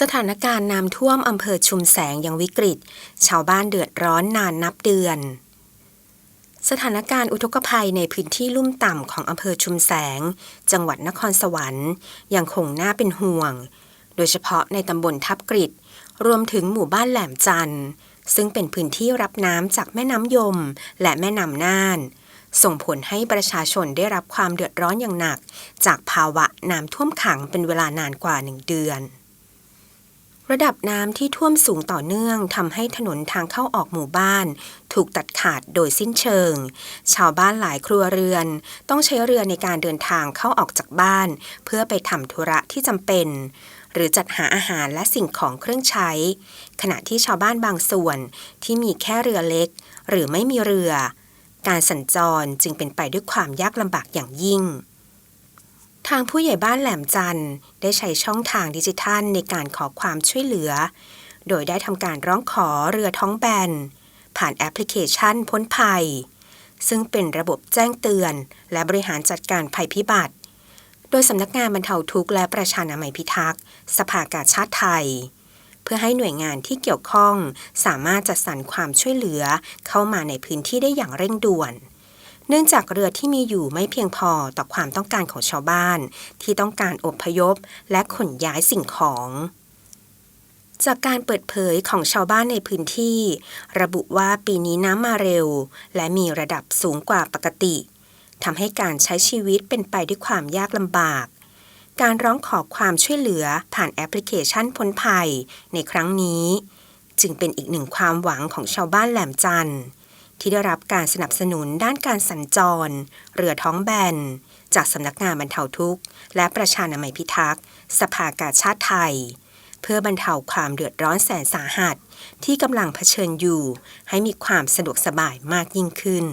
สถานการณ์น้ำท่วมอำเภอชุมแสงยังวิกฤต ชาวบ้านเดือดร้อนนานนับเดือน สถานการณ์อุทกภัยในพื้นที่ลุ่มต่ำของอำเภอชุมแสง จังหวัดนครสวรรค์ยังคงน่าเป็นห่วง โดยเฉพาะในตำบลทับกริดรวมถึงหมู่บ้านแหลมจันทร์ซึ่งเป็นพื้นที่รับน้ำจากแม่น้ำยมและแม่น้ำน่าน ส่งผลให้ประชาชนได้รับความเดือดร้อนอย่างหนัก จากภาวะน้ำท่วมขังเป็นเวลานานกว่าหนึ่งเดือน ระดับน้ำที่ท่วมสูงต่อเนื่องทำให้ถนนทางเข้าออกหมู่บ้าน ถูกตัดขาดโดยสิ้นเชิง ชาวบ้านหลายครัวเรือน ต้องใช้เรือในการเดินทางเข้าออกจากบ้าน เพื่อไปทำธุระที่จำเป็น หรือจัดหาอาหารและสิ่งของเครื่องใช้ ขณะที่ชาวบ้านบางส่วนที่มีแค่เรือเล็ก หรือไม่มีเรือ การสัญจรจึงเป็นไปด้วยความยากลำบากอย่างยิ่ง ทางผู้ใหญ่บ้านแหลมจันทร์ได้ใช้ช่องทางดิจิทัลในการขอความช่วยเหลือ โดยได้ทำการร้องขอเรือท้องแบน ผ่านแอปพลิเคชันพ้นภัย ซึ่งเป็นระบบแจ้งเตือน และบริหารจัดการภัยพิบัติ โดยสำนักงานบรรเทาทุกข์และประชานามัยพิทักษ์ สภากาชาติไทย เพื่อให้หน่วยงานที่เกี่ยวข้อง สามารถจัดสรรความช่วยเหลือเข้ามาในพื้นที่ได้อย่างเร่งด่วน เนื่องจากเรือที่มีอยู่ไม่เพียงพอต่อความต้องการของชาวบ้าน ที่ต้องการอบพยพและขนย้ายสิ่งของจากการเปิดเผยของชาวบ้านในพื้นที่ ระบุว่าปีนี้น้ำมาเร็ว และมีระดับสูงกว่าปกติทำให้การใช้ชีวิตเป็นไปด้วยความยากลำบาก การร้องขอความช่วยเหลือผ่านแอปพลิเคชันพ้นภัยในครั้งนี้ จึงเป็นอีกหนึ่งความหวังของชาวบ้านแหลมจันทร์ ที่ได้รับการสนับสนุนด้านการสัญจร เรือท้องแบน จากสำนักงานบรรเทาทุกข์ และประชานามัยพิทักษ์ สภากาชาติไทย เพื่อบรรเทาความเดือดร้อนแสนสาหัส ที่กำลังเผชิญอยู่ ให้มีความสะดวกสบายมากยิ่งขึ้น